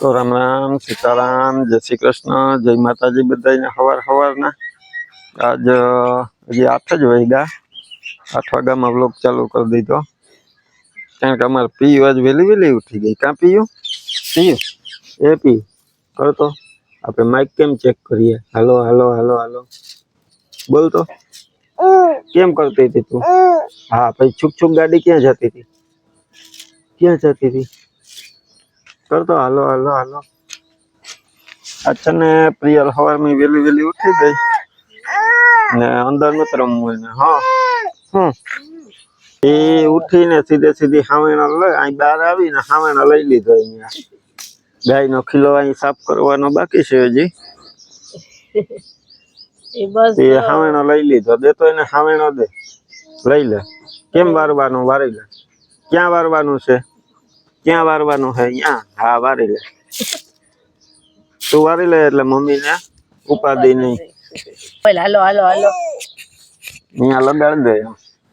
તો રામ રામ, સીતારામ, જય શ્રી કૃષ્ણ, જય માતાજી બધાને હવાર હવારના. આજ હજી આઠ જ વાગ્યા. આઠ વાગ્યામાં બ્લોગ ચાલુ કરી દીધો. કારણ કે અમારે પીયું આજ વહેલી વહેલી ઉઠી ગઈ. કાં પીયું? પીયું? એ પી કરતો આપણે માઇક કેમ ચેક કરીએ? હાલો હાલો હાલો હાલો. બોલતો કેમ કરતી હતી તું? હા, પછી છુક છુક ગાડી ક્યાં જતી હતી? ક્યાં જતી હતી? કરતો હાલો હાલો હાલો. અચ્છા ને પ્રિયલ સવારમાં વેલી વેલી ઉઠી ગઈ. ને અંદર નથી રમવું ને હા. હમ. એ ઉઠીને સીધે સીધી હાવેણા લઈ અહીં બહાર આવીને હાવેણા લઈ લીધો અહીંયા. ગાયનો ખીલો અહીં સાફ કરવાનો બાકી છે હજી. એ હાવેણો લઈ લીધો. દે તો એને હાવેણો દે. લઈ લે. કેમ વારવાનું? વારી લે. ક્યાં વારવાનું છે? ક્યાં વારવાનું છે અહીંયા હા વારી લે. તું વારી લે એટલે મમ્મીને ઉપાધિ નહીં. હાલો હાલો હાલો. અહીંયા લગાડ દે.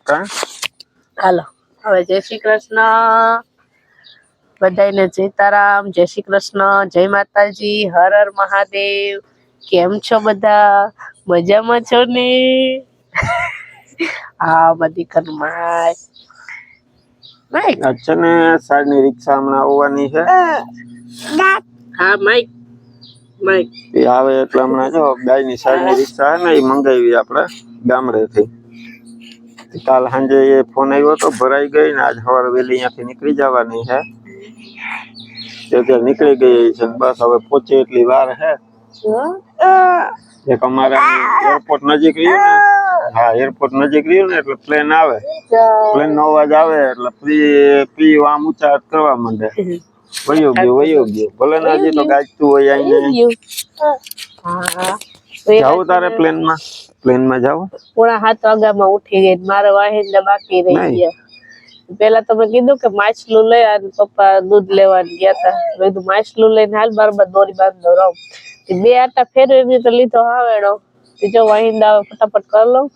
કા? હાલો. હવે જય શ્રી કૃષ્ણ. બધાને સીતારામ જય શ્રી કૃષ્ણ. જય માતાજી. હર હર મહાદેવ. કેમ છો બધા? મજામાં છો ને? હા બધી કરમાય માઈક અચ્છા ને સાઈડની રિક્ષા હમણાં આવવાની છે. હા માઈક. માઈક. એ આવે એટલે હમણાં જો ગાયની સાઈડની રિક્ષા છે ને એ મંગાવી આપણે ગામડેથી. કાલ સાંજે એ ફોન આવ્યો તો ભરાઈ ગઈ ને આજ સવારે વહેલી અહીંયાથી નીકળી જવાની છે. તે અત્યારે નીકળી ગઈ છે ને બસ હવે પહોંચે એટલી વાર છે. એક અમારે એરપોર્ટ નજીક રહ્યું ને. હા એરપોર્ટ નજીક રહ્યું ને એટલે પ્લેન આવે. પ્લેન નો અવાજ આવે એટલે પી પી આમ ઉચ્ચાર કરવા માંડે. વયો ગયો વયો ગયો. ભલે ના હજી તો ગાજતું હોય અહીંયા. જાવ તારે પ્લેનમાં. પ્લેનમાં જાવ પોણા સાત વાગ્યામાં ઉઠી ગઈ મારે વાહિંદા બાકી રહી ગયા. પેલા તમે કીધું કે માછલું લઈ અને પપ્પા દૂધ લેવા ગયા હતા મેં કીધું માછલું લઈને હાલ બરાબર દોરી બાંધો રહું બે આટા ફેરવી તો લીધો હાવેડો તે જો વાહિંદા આવે ફટાફટ કરી લઉં.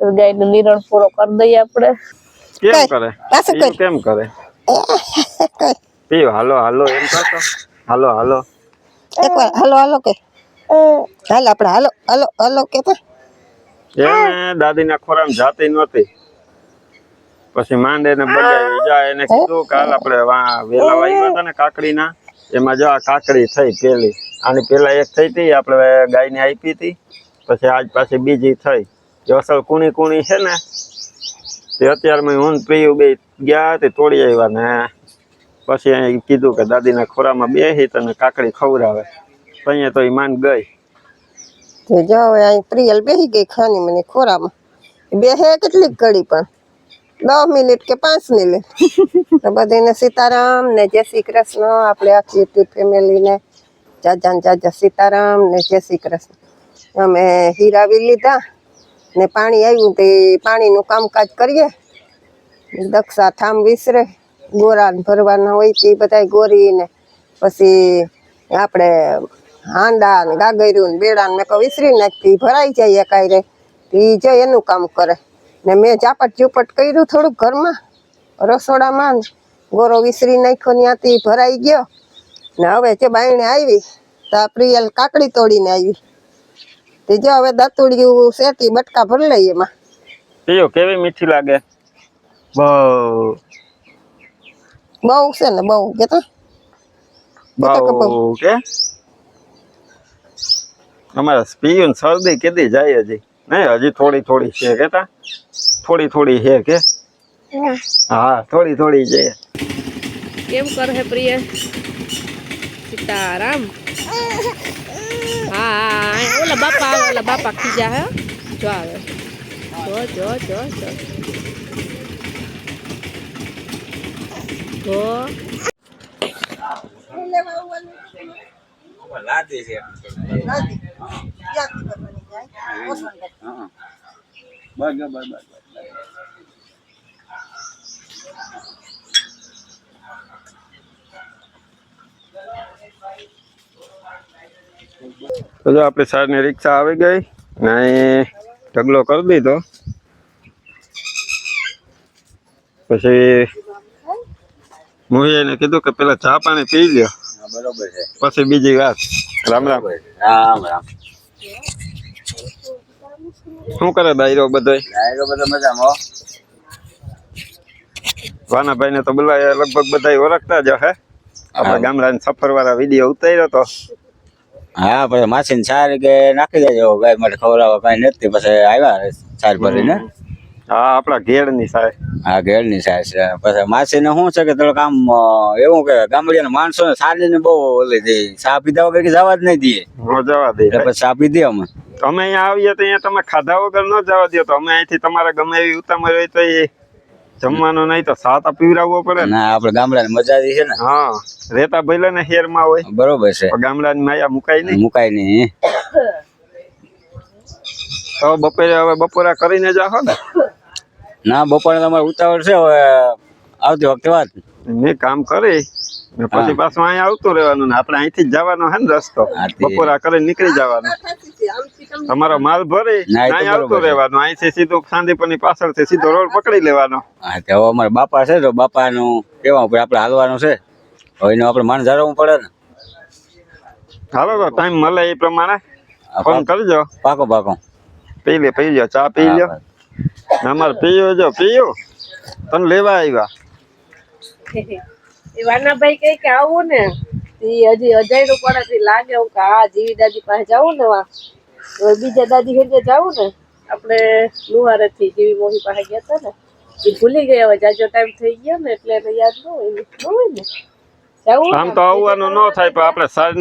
ગાયનું નિરણ પૂરો કરી દઈએ આપણે. કેમ કરે? કેમ કરે? પીવ હાલો હાલો એમ કરતો હાલો હાલો. એકવાર હાલો હાલો કે હાલ આપણે હાલો હાલો હાલો કે તો એને દાદી ના ખોરામ જાતી નહોતી. પછી માંડે ને બગાવી જાય એને કીધું કાલ આપણે વેલા વાગ્યા હતા ને કાકડી ના એમાં જો આ કાકડી થઈ પેલી, આની પેલા એક થઈ હતી, આપણે ગાયને આપી હતી, પછી આજ પાછી બીજી થઈ. જે અસલ કુણી કુણી છે ને, તે અત્યારમાં હું ઊંધ પ્રિયુ બે ગયા તે તોડી આવ્યા ને, પછી અહીં કીધું કે દાદીના ખોરામાં બેસી તને કાકડી ખવડાવે. તો અહીંયા તો એ માન ગઈ. તો જો હવે અહીં પ્રિયલ બેસી ગઈ ખાની મને ખોરામાં. બેસે કેટલીક કડી પણ. દસ મિનિટ કે પાંચ મિનિટ. તો બધાને સીતારામ ને જય શ્રી કૃષ્ણ આપણે આખી યુટ્યુબ ફેમિલીને જાજા જાજા સીતારામ ને જય શ્રી કૃષ્ણ. અમે હીરાવી લીધા ને પાણી આવ્યું તે પાણીનું કામકાજ કરીએ. દક્ષા થામ વિસરે ગોરા ભરવાના હોય તે બધા ગોરીને પછી આપણે હાંડા ને ગાગર્યું ને બેડા ને મેં કહું વિસરી નાખતી ભરાઈ જાય એકાયરે. એ જો એનું કામ કરે. ને મેં ચાપટ ઝૂપટ કર્યું થોડુંક ઘરમાં. રસોડામાં ગોરો વિસરી નાખ્યો ત્યાંથી ભરાઈ ગયો. ને હવે જે બાયણે આવી તો આ પ્રિયલ કાકડી તોડીને આવી. તે જો હવે દાતુડિયું શેતી બટકા ભરી લઈએ એમાં. પીઓ કેવી મીઠી લાગે? બહુ. બહુ છે ને બહુ કેતો બહુ? કે? અમારા પીયું ને શરદી કેદી જાય હજી. નહીં હજી થોડી થોડી છે કેતા થોડી થોડી છે કે? હા. થોડી થોડી છે. કેમ કરે હે પ્રિય? સીતારામ? હા ઓલા બાપા આવે ઓલા બાપા ખીજા હે. જો આવે. જો જો જો જો. જો. તો જો આપણી સારની રિક્ષા આવી ગઈ ને અહીં ઢગલો કરી દીધો પછી હું એને કીધું કે પેલા ચા પાણી પી લ્યો બરોબર છે પછી બીજી વાત રામ રામ રામ રામ શું કરે ડાયરો બધો ડાયરો બધો મજામાં. વાનાભાઈ ને તો બોલાય લગભગ બધા ઓળખતા જ હે. આપણા. ગામડાની સફર વાળા વીડિયો ઉતાર્યો તો. હા પછી માસીને સાર કે નાખી દેજો ગાય માટે ખવડાવવા કઈ નથી પછી આવ્યા સાર ભરીને. હા આપણા ઘેડની સાહેબ. હા ઘેરની સાર છે. પછી માસીને શું છે કે થોડુંક આમ એવું કે ગામડિયાના માણસો ને સારીને બહુ ઓલી દે ચા પીધા વગર કે જવા જ નહીં દે જવા દે. પછી ચા પીધી અમે. અમે અહીંયા આવીએ તો અહીંયા તમે ખાધા વગર ન જવા દો. તો અમે અહીંથી તમારે ગમે એવી ઉતામળ હોય તો એ જમવાનું નહીં તો સાત પીવડાવવો પડે ને. ના આપણે ગામડાની મજા જ છે ને. હા રેતા ભલે ને હેરમાં હોય. બરોબર છે. ગામડાની માયા મુકાય નહીં. મુકાય નહીં તો બપોરે હવે બપોરા કરીને જાહો ને. ના બપોરે તમારે ઉતાવળ છે હવે આવતી વખતે વાત. મેં કામ કરી ને પછી. પાછું અહીંયા આવતું રહેવાનું ને આપણે અહીંથી જ જવાનો હે ને રસ્તો. બપોરા કરી નીકળી જવાનું. તમારો માલ ભરી અહીંયા આવતું રહેવાનું. અહીંથી સીધું સાંદીપની પાછળથી સીધો રોડ પકડી લેવાનો. હા તો હવે અમારા બાપા છે તો બાપાનું કેવા ઉપર આપણે હાલવાનું છે. હવે એનું આપણે માન જાળવવું પડે ને. હાલો તો ટાઈમ મળે એ પ્રમાણે. ફોન કરજો. પાકો પાકો. પી લે પી લ્યો ચા પી લ્યો. અમારે પીયો જો, પીયો. તને લેવા આવ્યા. એ વાનાભાઈ કઈ કે આવું ને, એ હજી અજાયણું પડે લાગે હું કે હા જીવી દાદી પાસે જાવું ને વા બીજા દાદી હેજે જાવું ને, આપણે લુહારે થી જીવી મોહી પાસે ગયા હતા ને. એ ભૂલી ગયા હવે જાજો ટાઈમ થઈ ગયો ને, એટલે યાદ ન હોય ન. આમ તો આવવાનું ન થાય પણ આપણે સાંજ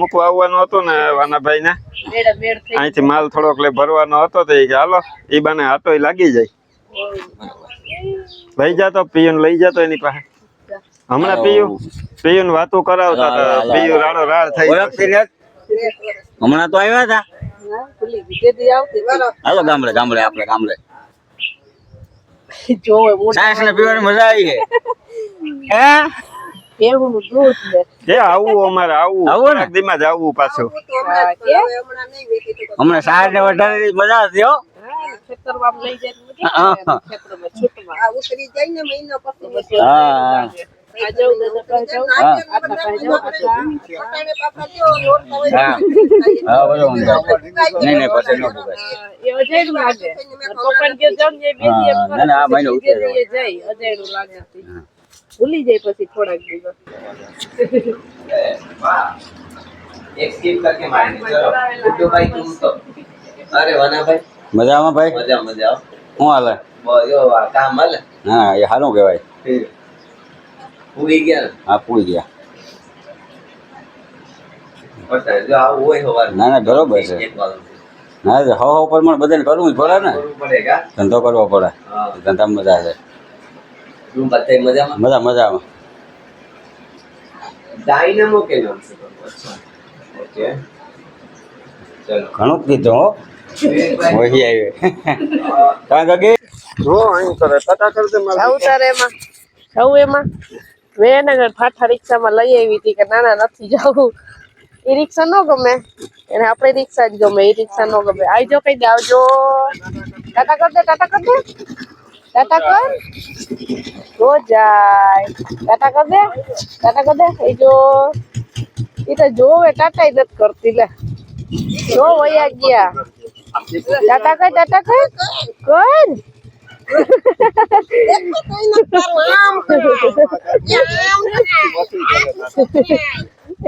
મૂકવા આવવાનું હતું ને વાનાભાઈ ને અહીંથી માલ થોડોક લે ભરવાનો હતો તો ઈ કે હાલો એ બાને હાથો લાગી જાય. લઈ જાતો પિયુન લઈ જાતો એની પાસે. હમણાં પિયુ પિયુન વાતો કરાવતા હતા. પિયુ રાડો. રાડ થઈ હમણાં તો આવ્યા હતા હાલો. ગામડે ગામડે આપણે ગામડે. સાયન્સ ને પીવાની મજા આવી હે? નું દૂધ કે આવું અમારે આવું આવું ને? દીમાં જ આવવું પાછું. હમણાં સાર ને વધારે મજા હતી હો. આવે. આ મહિનો ઉતરે જાય, અજાયણું લાગે. ભૂલી જાય પછી થોડાક દિવસ. એક સ્કીપ કરકે મારી ચલો ગુડ્ડુ ભાઈ તું તો. અરે વના મજામાં ભાઈ? મજા મજા શું હાલે? કામ હાલે. હા એ સારું કહેવાય. પૂરી ગયા હા પૂરી ગયા. બતાવે જો આવું હોય હવાર ના ના બરોબર છે. ના હવ હવ પ્રમાણ બધાને કરવું જ પડે ને. ધંધો કરવો પડે. ધંધામાં મજા છે તું બતાય મજામાં? મજા મજામાં. ડાયનામો કે નામ છે અચ્છા. ઓકે ચલો. ઘણું કીધું હો. વહી આવી. કારણ કે જો અહીં કરે. ટાટા કર દે મારે. જાઉં એમાં. જાઉં એમાં. ફાટા રિક્ષામાં લઈ આવી હતી કે ના ના નથી જવું એ રિક્ષા ન ગમે. એને આપણે રિક્ષા જ ગમે. એ રિક્ષા ન ગમે. આવજો કઈ દે આવજો. ટાટા કર દે ટાટા કર દે ટાટા કર તો જાય. ટાટા કર દે ટાટા કર દે. એ જો તો જોવે ટાટા નથી કરતી, લે. જો વયા ગયા. ટાટા કર ટાટા કર કર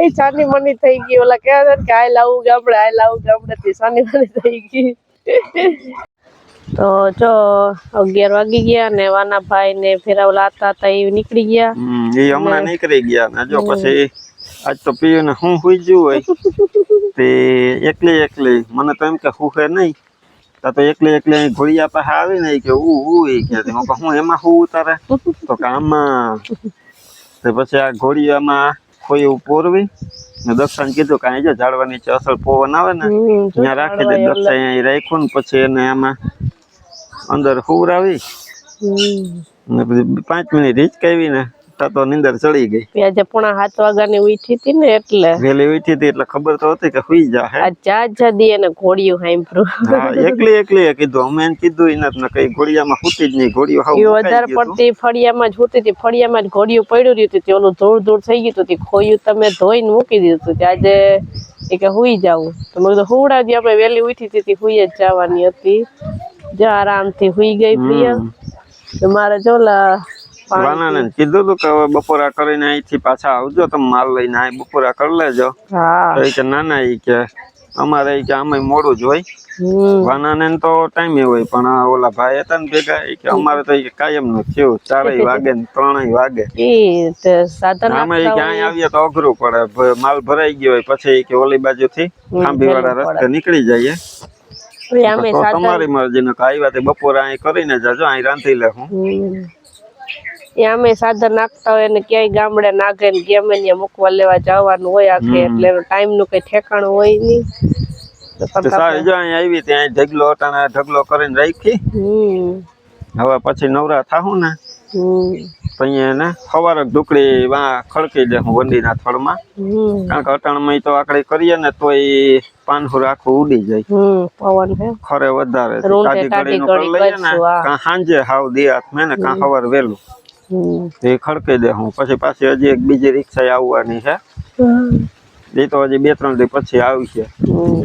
એ સાની મની થઈ ગઈ, ઓલા કહેતા કે આ લાવું ગામડે આ લાવું ગામડે થી સાની મની થઈ ગઈ. તો જો અગિયાર વાગી ગયા ને વાના ભાઈ ને ફેરા ઓલા હતા એ નીકળી ગયા. એ હમણાં નીકળી ગયા ને. જો પછી આજ તો પિયુને હું સુઈ ગયું હોય. તે એકલી એકલી મને તો એમ કે હુહે નહીં. તા તો એકલી એકલી અહીં ઘોડિયા પાસે આવી ને કે ઉ ઉ એ કે હું હું એમાં હું તારે તો કે આમાં. તે પછી આ ઘોડિયામાં કોઈ એવું પોરવી ને દક્ષાને કીધું કે અહીં જો ઝાડવા નીચે અસલ પવન આવે ને ત્યાં રાખી દે દક્ષા અહીં રાખ્યું ને પછી એને આમાં અંદર હુવરાવી હમ. ને પછી પાંચ મિનિટ હિચકાવી ને તો નીંદર ચડી ગઈ. આજે પોણા સાત વાગ્યાની ઉઠી હતી ને એટલે. વેલી ઉઠી હતી એટલે ખબર તો હતી કે સુઈ જા હે? આ જા દી એને ઘોડિયું સાંભળ્યું હા એકલી એકલી કીધું. અમે એને કીધું ઈ નથી ને કઈ ઘોડિયામાં સુતી જ નહીં ઘોડિયો હાવ વધારે પડતી ફળિયામાં જ હોતી હતી. ફળિયામાં જ ઘોડિયું પડ્યું રહ્યું હતું. તે ઓલું ધૂળ ધૂળ થઈ ગયું હતું. ખોયું તમે ધોઈને મૂકી દીધું હતું. આજે એ કે હુઈ જાવું તો મેં કીધું હુવડાવી આપણે વહેલી ઉઠી હતી. હુઈ જ જવાની હતી. જો આરામથી સુઈ ગઈ પ્રિય. મારે જો વાનાને કીધું હતું કે હવે બપોરા કરીને અહીંથી પાછા આવજો તમે માલ લઈને અહીં બપોરા કરી લેજો. તો કે ના ના ઈ કે અમારે કે આમાં મોડું જ હોય. વાનાને તો ટાઈમે હોય પણ ઓલા ભાઈ હતા ને ભેગા કે અમારે તો કે કાયમનું થયું ચારેય વાગે ને ત્રણેય વાગે. ઈ કે અહીં આવીએ તો અઘરું પડે માલ ભરાઈ ગયો હોય પછી કે ઓલી બાજુ થી ખાંભી વાળા રસ્તે નીકળી જઈએ. અમે તમારી મરજી નો આવ્યા તે બપોરે અહીં કરીને જજો અહીં રાંધી લે હું. અમે સાધન નાખતા હોય ને ક્યાંય ગામડે નાખે ને ગમે ત્યાં મૂકવા લેવા જવાનું હોય આખે એટલે ટાઈમનું કઈ ઠેકાણું હોય નહીં. સારી જો અહીં આવી ત્યાં ઢગલો અટાણે ઢગલો કરીને રાખી. હવે પછી નવરા થાહું ને. અહીંયા એને સવારે ઢુકડી વાં ખડકી દે હું વંડીના થળમાં. કારણ કે અટાણમાં તો આકડે કરીએ ને તો એ પાનહુર આખું ઉડી જાય. પવન ખરે વધારે. કાઢી કાઢી ઘડીનું લઈએ ને કાં સાંજે હાવ દિયાત મેં ને કાં સવાર વહેલું. એ ખડકી દે હું. પછી પાછી હજી એક બીજી રિક્ષા આવવાની છે. એ તો હજી બે ત્રણ દી પછી આવશે હમ.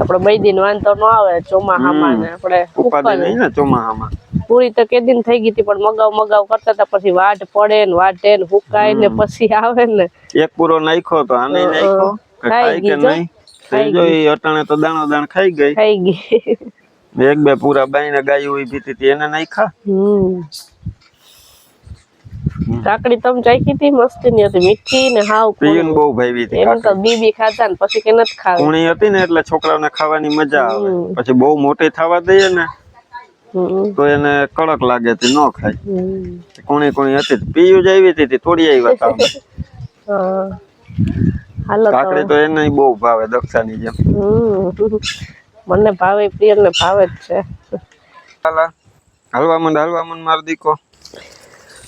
આપડે બે દિન વાંધો ન આવે ચોમાહામાં ને આપણે ઉપાધિ. નહીં ને ચોમાહામાં. પૂરી તો કેદીન થઈ ગઈ હતી પણ મગાવ મગાવ કરતા હતા પછી વાટ પડે ને વાટે ને હુકાય ને પછી આવે ને. એક પૂરો નાખ્યો તો આને નાખ્યો? ખાઈ કે નહીં? તો જો એ અટાણે તો દાણો દાણ ખાઈ ગઈ. ખાઈ ગઈ. એક બે પૂરા બાઈને ગાયું હતી એને નાખ્યા? કાકડી તમે ચાખી હતી મસ્તી ની હતી મીઠી ને હાવ પીયુને બહુ ભાવી હતી એમ તો બીબી ખાતા ને પછી કે નથી ખાવી. હતી ને એટલે છોકરાઓને ખાવાની મજા આવે. પછી બહુ મોટી થવા દઈએ ને તો એને કડક લાગે તે ન ખાય. હમ. કોણી કુણી હતી પીયું જ આવી હતી થોડી આવી. હાલો કાકડી તો એને બહુ ભાવે દક્ષાની જેમ. મને ભાવે પ્રિય ને ભાવે જ છે. હલવા હાલવા મંડ હાલવા મંડ માર દીકો.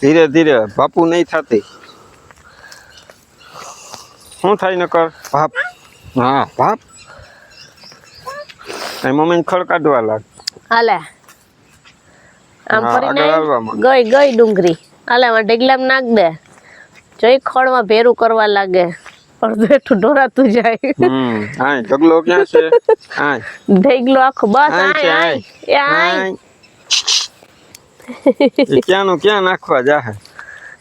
ધીરે ધીરે બાપુ નહીં થતી. શું થાય ન કર? ભાપ. હા ભાપ. એ મમ્મી ખડ કાઢવા લાગ. હાલે. આમ માંડ. ગઈ ગઈ ડુંગળી હાલે આમાં ઢગલામાં નાખ દે. જોઈ ખડમાં ભેરું કરવા લાગે. અડધેઠું ઢોરાતું જાય. આય ઢગલો ક્યાં છે? આય. ઢગલો આખો બસ આય આય આય. એ આય. આય ક્યાંનું ક્યાં નાખવા જાહે?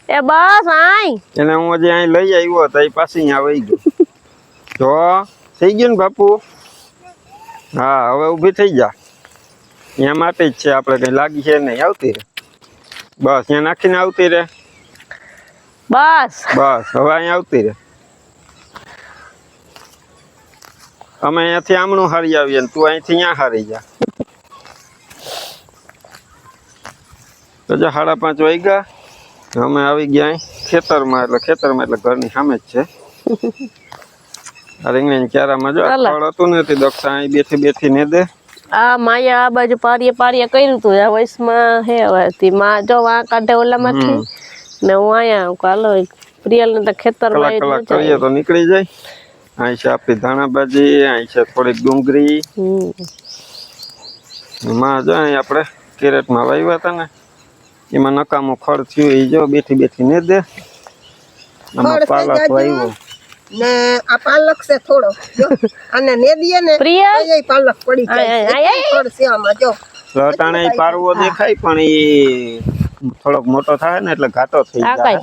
એ બસ આય. એને હું હજી અહીં લઈ આવ્યો તો એ પાછી અહીંયા વહી ગયો. જો થઈ ગયું ને બાપુ? હા હવે ઊભી થઈ જા. અહીંયા માટે જ છે આપણે કઈ લાગી છે નહીં આવતી રે બસ ત્યાં નાખીને આવતી રે બસ. બસ હવે અહીંયા આવતી રે અમે અહીંયાથી આમણું હારી આવીએ ને તું અહીંથી ત્યાં હારી જા. તો જો સાડા પાંચ વાગ્યા. અમે આવી ગયા ખેતરમાં એટલે ખેતરમાં એટલે ઘરની સામે જ છે. આ રીંગણી ક્યારામાં જો ફળ હતું ને તે દક્ષા અહીં બેઠી બેઠી ને દે. આ માયા આ બાજુ પારીએ પારીએ કર્યું તું આ વયસમાં હે હવે તી માં જો આ કાઢે ઓલામાંથી ને હું આયા કાલો પ્રિયલ ને તો ખેતર કરીએ તો નીકળી જાય. અહીં છે આપણી ધાણાભાજી અહીં છે થોડીક ડુંગળી. માં જો અહીં આપણે કેરેટમાં વાવ્યા હતા ને એમાં નકામું ખડ થયું એ જો બેઠી બેઠી ને દે. આમાં પાલક વાવ્યો ને આ પાલક છે થોડો અને નેદીએ ને એ પાલક પડી જાય. છે આમાં જો. લટાણે પારવો દેખાય પણ એ થોડોક મોટો થાય ને એટલે ઘાટો થઈ જાય.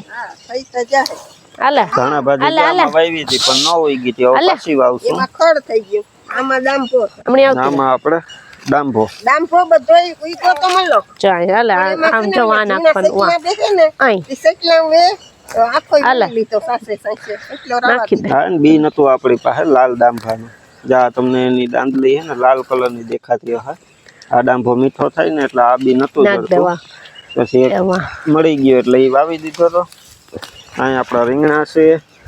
થઈ તો જાય. હાલે. ધાણાભાજી હાલે, હાલે. વાવી હતી પણ ન હોઈ ગઈ હતી હવે હાલે. વાવશું. એમાં ખડ થઈ ગયું. આમાં ડાંભો આમાં આપણે ડાંભો ડાંભો બધો ઉઈકો તો મળો ચાલ હાલે આમ જો આ નાખવાનું વા ને અહીં ઈ વે હા ને બી નતું આપણી પાસે લાલ ડાંભાનું જા તમને એની દાંદલી હે ને લાલ કલરની દેખાતી હશે આ ડાંભો મીઠો થાય ને એટલે આ બી નતું જડતું. પછી મળી ગયો એટલે એ વાવી દીધો તો. અહીં આપણા રીંગણા છે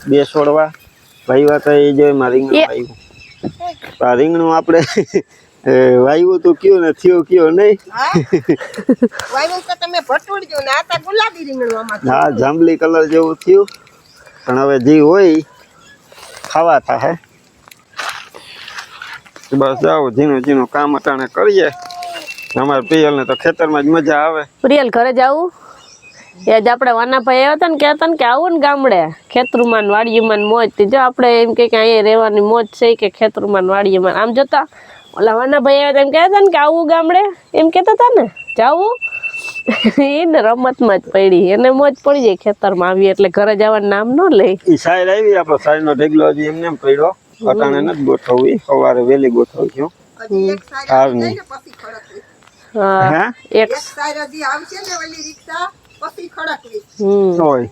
બે છોડવા. ભાઈ વાત એ જો એમાં રીંગણું. આવ્યું. આ રીંગણું આપણે વાયુ તો કયો ને થયો કયો નહીં. વાયુ તો તમે ભટુડજો ને આ તો ગુલાબી રીંગણમાં હા જાંબલી કલર જેવું થયું. પણ હવે જે હોય ખાવા ખાવા થાય. બસ જાઓ ઝીણું ઝીણું કામ અટાણે કરીએ. અમારે પ્રિયલ ને તો ખેતરમાં જ મજા આવે. પ્રિયલ ઘરે જાવું એ જ આપણે વાનાભાઈ આવ્યા હતા ને કહેતા ને કે આવું ને ગામડે. ખેતરુમાં ને વાડીમાં મોજથી જો આપણે એમ કે અહીંયા રહેવાની મોજ છે કે ખેતરુમાં ને વાડીમાં. આમ જતા ઓલા વાનાભાઈ આવ્યા હતા એમ કહેતા ને કે આવું ગામડે? એમ કહેતા હતા ને જાવું? એને રમતમાં જ પડી એને મોજ પડી જાય ખેતરમાં આવી એટલે ઘરે જવાનું નામ ન લે સાહેબ આવી આપણો સાઈડ નો ઢગલો હજી એમને એમ પડ્યો. અટાણે નથી ગોઠવવી સવારે વહેલી ગોઠવી છું. સાર નહીં. હા એક એક હજી આવશે ને ઓલી રિક્ષા પછી ખડકવી. હમ. હોય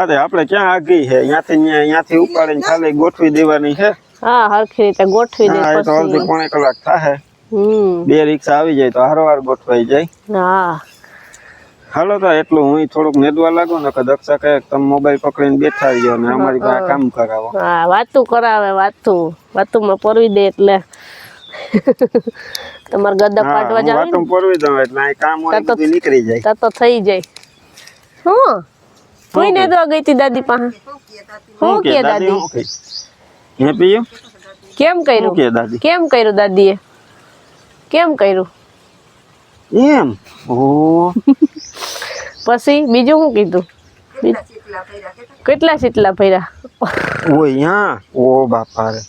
અરે આપણે ક્યાં આગી છે? અહીંયાથી અહીંયાથી ઉપાડીને ખાલી ગોઠવી દેવાની છે? હા હરખી રીતે ગોઠવી દે પછી તો અડધી પોણે કલાક થાય હમ. બે રિક્ષા આવી જાય તો હારોહાર ગોઠવાઈ જાય. હા. હાલો તો એટલું હું થોડુંક નેદવા લાગુ ને કે દક્ષા કહે તમે મોબાઈલ પકડીને બેઠા રહ્યો ને અમારી પાસે કામ કરાવો. હા વાતું કરાવે વાતું. વાતુંમાં પરવી દે એટલે. તમારે ગદ્દા પાટવા જાવ વાતું પરવી દઉં એટલે આ કામ હોય તો તો- નીકળી જાય. તા તો થઈ જાય. હું? કોઈ ને દવા ગઈ હતી દાદી પાસે? હું કે દાદી હું પીયું કેમ કર્યું? કે દાદી? કેમ કર્યું દાદીએ? કેમ કર્યું? એમ? ઓ. પછી બીજું શું કીધું? કેટલા સીટલા ભર્યા? ઓ યા. ઓ બાપા રે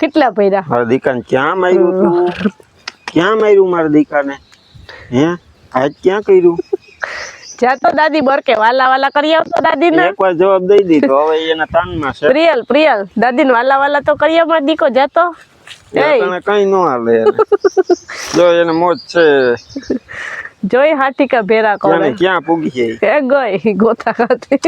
કેટલા ભર્યા? મારા દીકાને ક્યાં માર્યું ક્યાં માર્યું મારા દીકાને? હે? આજ ક્યાં કર્યું? જા તો દાદી બરકે વાલા વાલા કરી આવતો દાદી ને એકવાર જવાબ દઈ દીધો હવે એના તાનમાં છે. પ્રિયલ પ્રિયલ દાદી ને વાલા વાલા તો કરી આવવા દીકો જાતો એ તને કઈ ન હાલે એને. જો એને મોજ છે. જોઈ હાટીકા ભેરા ક્યાં ક્યાં પૂગી છે એ ગઈ ગોતા ખાતી.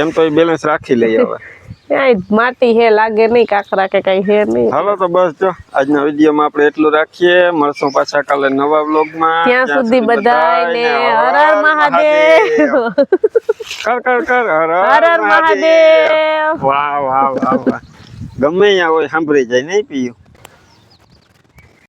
એમ તો બેલેન્સ રાખી લઈ હવે. ક્યાંય માટી હે લાગે નહીં કાકરા કે કઈ હે નહીં. હાલો તો બસ જો આજના વિડીયોમાં આપણે એટલું રાખીએ. મળશું પાછા કાલે નવા વ્લોગમાં. ત્યાં સુધી બધાને હર હર મહાદેવ. કર કર કર હર હર મહાદેવ. વાહ વાહ વાહ વાહ. ગમે ત્યાં હોય સાંભળી જાય નહીં પીયું?